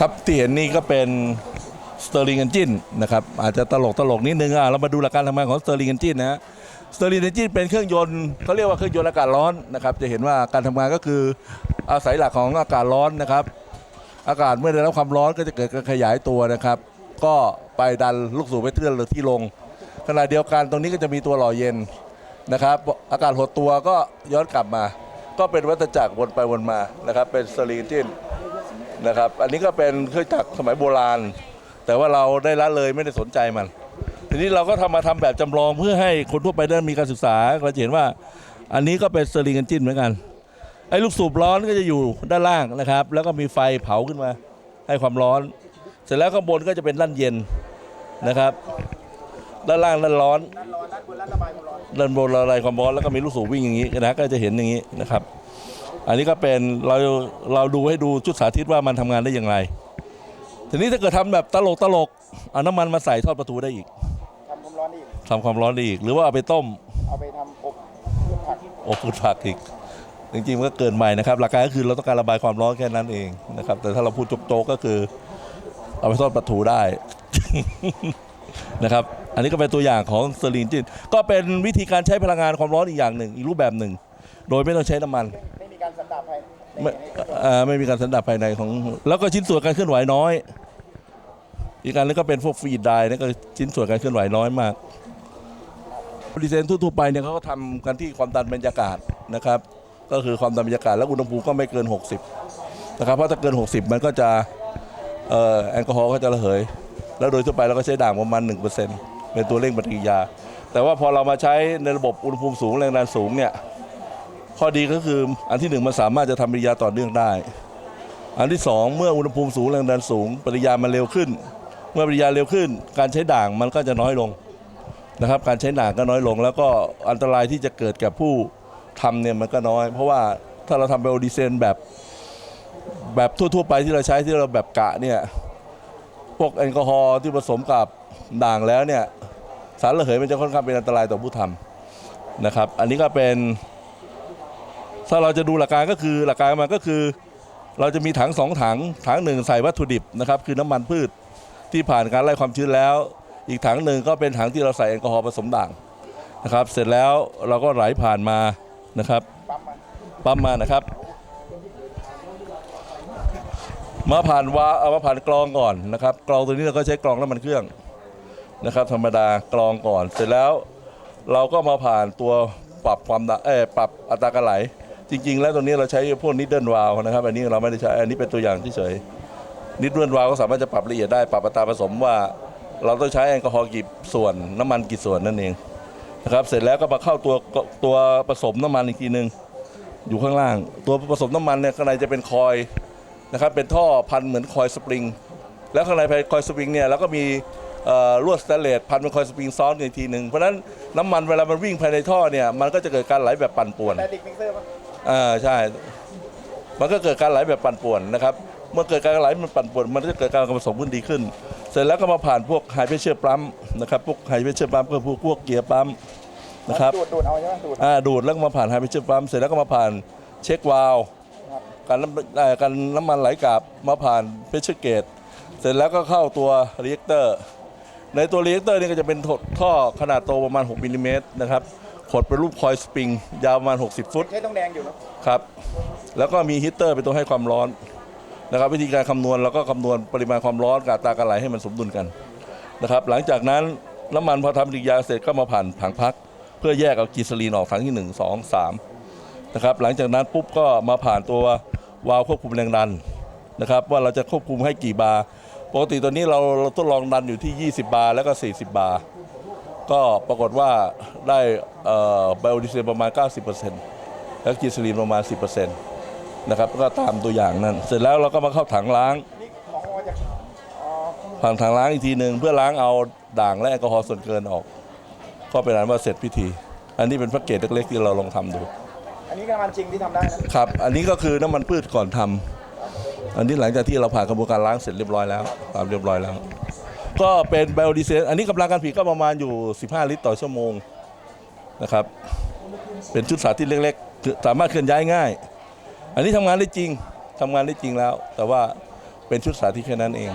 ครับที่เห็นนี่ก็เป็นสเตอร์ลิง e อนจินนะครับอาจจะตลกตลกนิดนึงอะเรามาดูหลักการทำงานของสเตอร์ลิง e อนจินนะสเตอร์ลิง e อนจินเป็นเครื่องยนต์เขาเรียกว่าเครื่องยนต์อากาศร้อนนะครับจะเห็นว่าการทำงานก็คืออาศัยหลักของอากาศร้อนนะครับ อากาศเมื่อได้รับความร้อนก็จะเกิดการขยายตัวนะครับ ก็ไปดันลูกสูบไปเทือนหรือที่ลงขณะเดียวกันตรงนี้ก็จะมีตัวหล่อเย็นนะครับ อากาศหดตัวก็ย้อนกลับมา ก็เป็นวัฏจักรวนไปวนมานะครับเป็นสเตอร์ลิง e อนจิน นะครับ อันนี้ก็เป็นเครื่องจักรสมัยโบราณ แต่ว่าเราได้ละเลยไม่ได้สนใจมัน ทีนี้เราก็ทำมาทำแบบจำลองเพื่อให้คนทั่วไปได้มีการศึกษาเราจะเห็นว่า อันนี้ก็เป็นสลิงกันจิ้นเหมือนกันไอ้ลูกสูบร้อนก็จะอยู่ด้านล่างนะครับ แล้วก็มีไฟเผาขึ้นมาให้ความร้อน เสร็จแล้วข้างบนก็จะเป็นด้านเย็นนะครับ ด้านล่างด้านร้อนด้านบนระบายความร้อนแล้วก็มีลูกสูบวิ่งอย่างนี้นะก็จะเห็นอย่างนี้นะครับ อันนี้ก็เป็นเราเราดูให้ดูชุดสาธิตว่ามันทำงานได้อย่างไร ทีนี้ถ้าเกิดทำแบบตลกตลกเอาน้ำมันมาใส่ทอดประตูได้อีกทำความร้อนอีกทำความร้อนได้อีก หรือว่าเอาไปต้ม เอาไปทำอบพืชผักอบฟืนผักอีก จริงๆมันก็เกินไปนะครับ หลักการก็คือเราต้องการระบายความร้อนแค่นั้นเองนะครับ แต่ถ้าเราพูดโจ๊กๆก็คือ เอาไปทอดปลาทูได้นะครับ อันนี้ก็เป็นตัวอย่างของสลีนจินก็เป็นวิธีการใช้พลังงานความร้อนอีกอย่างหนึ่ง อีกรูปแบบหนึ่ง โดยไม่ต้องใช้น้ำมันไม่มีการ สันดาปภายในไม่เอ่อไม่มีการสันดาปภายในของ แล้วก็ชิ้นส่วนการเคลื่อนไหวน้อย อีกการนึงก็เป็นพวกฟีดไดนี่ก็ชิ้นส่วนการเคลื่อนไหวน้อยมากดีเซนทั่วๆไปเนี่ยเขาก็ทำกันที่ความดันบรรยากาศนะครับ ก็คือความดันบรรยากาศแล้วอุณหภูมิก็ไม่เกิน 60 นะครับ เพราะถ้าเกิน 60 มันก็จะเอ่อแอลกอฮอล์ก็จะระเหย แล้วโดยทั่วไปเราก็ใช้ด่างประมาณ 1%เป็นตัวเร่งปฏิกิริยา แต่ว่าพอเรามาใช้ในระบบอุณหภูมิสูงแรงดันสูงเนี่ย ข้อดีก็คืออันที่หนึ่งมันสามารถจะทำปฏิกิริยาต่อเนื่องได้ อันที่สองเมื่ออุณหภูมิสูงแรงดันสูง ปฏิกิริยามันเร็วขึ้น เมื่อปฏิกิริยาเร็วขึ้น การใช้ด่างมันก็จะน้อยลงนะครับ การใช้ด่างก็น้อยลง แล้วก็อันตรายที่จะเกิดกับผู้ทำเนี่ยมันก็น้อย เพราะว่าถ้าเราทำไบโอดีเซนแบบแบบทั่วๆไปที่เราใช้ที่เราแบบกะเนี่ยพวกแอลกอฮอล์ที่ผสมกับด่างแล้วเนี่ยสารระเหยมันจะค่อนข้างเป็นอันตรายต่อผู้ทำนะครับ อันนี้ก็เป็น ถ้าเราจะดูหลักการก็คือหลักการมันก็คือ เราจะมีถังสองถัง ถังหนึ่งใส่วัตถุดิบนะครับคือน้ำมันพืชที่ผ่านการไล่ความชื้นแล้ว อีกถังหนึ่งก็เป็นถังที่เราใส่แอลกอฮอล์ผสมด่างนะครับ เสร็จแล้วเราก็ไหลผ่านมานะครับปั๊มมานะครับ มาผ่านวาเอามาผ่านกรองก่อนนะครับกรองตัวนี้เราก็ใช้กรองน้ำมันเครื่องนะครับ ธรรมดากรองก่อน เสร็จแล้วเราก็มาผ่านตัวปรับความเออปรับอัตราการไหล จริง ๆ แล้วตัวนี้เราใช้พวกนิดเดิลวาลนะครับ อันนี้เราไม่ได้ใช้ อันนี้เป็นตัวอย่างที่เฉยนิดเดิลวาลก็สามารถจะปรับละเอียดได้ ปรับอัตราผสมว่า เราต้องใช้แอลกอฮอล์กี่ส่วน น้ำมันกี่ส่วนนั่นเองนะครับเสร็จแล้วก็มาเข้าตัวตัวผสมน้ำมันอีกทีหนึ่งอยู่ข้างล่าง ตัวผสมน้ำมันเนี่ยข้างในจะเป็นคอยนะครับเป็นท่อพันเหมือนคอยสปริง แล้วข้างในคอยสปริงเนี่ยเราก็มีลวดสแตนเลสพันเป็นคอยสปริงซ้อนอีกทีหนึ่งเพราะฉะนั้นน้ำมันเวลามันวิ่งภายในท่อเนี่ยมันก็จะเกิดการไหลแบบปั่นป่วนแตติกมิกเซ อร์ป่ะอ่าใช่ มันก็เกิดการไหลแบบปั่นป่วนนะครับ เมื่อเกิดการไหลมันปั่นป่วน มันก็จะเกิดการผสมขึ้นดีขึ้น เสร็จแล้วก็มาผ่านพวกไฮเพรสเชอร์ปั๊มนะครับ พวกไฮเพรสเชอร์ปั๊มก็พวกพวกเกียร์ปั๊มนะครับ ดูดดูดเอาใช่ไหมดูดอ่าดูดแล้วก็มาผ่านไฮเพรสเชอร์ปั๊ม เสร็จแล้วก็มาผ่านเช็ควาล์วครับการน้ำเอ่อการน้ำมันไหลกลับมาผ่านเพชเชอร์เกต เสร็จแล้วก็เข้าตัวรีแอคเตอร์ ในตัวรีแอคเตอร์นี่ก็จะเป็นท่อขนาดโตประมาณ 6มิลลิเมตรนะครับ ขดเป็นรูปคอยสปริง ยาวประมาณ 60 ฟุต ใช้ต้องแดงอยู่เนอะครับ แล้วก็มีฮีตเตอร์เป็นตัวให้ความร้อนนะครับ วิธีการคำนวณเราก็คำนวณปริมาณความร้อนกับอัตราการไหลให้มันสมดุลกันนะครับ หลังจากนั้นน้ำมันพอทำปฏิกิริยาเสร็จก็มาผ่านถังพัก เพื่อแยกเอากีซาลีนออกถังที่ 1 2 3นะครับ หลังจากนั้นปุ๊บก็มาผ่านตัววาล์วควบคุมแรงดันนะครับ ว่าเราจะควบคุมให้กี่บาร์ปกติตัวนี้เราเราทดลองดันอยู่ที่ 20 บาร์แล้วก็ 40 บาร์ ก็ปรากฏว่าได้ไบโอดีเซลประมาณ 90%แล้วกีซาลีนประมาณ 10%นะครับก็ตามตัวอย่างนั้น เสร็จแล้วเราก็มาเข้าถังล้างนี่ของมาจากอ๋อผ่านถังล้างอีกทีหนึ่งเพื่อล้างเอาด่างและแอลกอฮอล์ส่วนเกินออก ก็เป็นอันว่าเสร็จพิธี อันนี้เป็นแพ็กเกจเล็กๆที่เราลองทำดู อันนี้ก็มันจริงที่ทำได้นะครับ อันนี้ก็คือน้ำมันพืชก่อนทำอันนี้หลังจากที่เราผ่านกระบวนการล้างเสร็จเรียบร้อยแล้วตามเรียบร้อยแล้ว ก็เป็นไบโอดีเซลอันนี้กำลังการผลิตก็ประมาณอยู่ 15 ลิตรต่อชั่วโมงนะครับ เป็นชุดสาธิตเล็กๆ สามารถเคลื่อนย้ายง่าย อันนี้ทำงานได้จริงทำงานได้จริงแล้ว แต่ว่าเป็นชุดสาธิตแค่นั้นเอง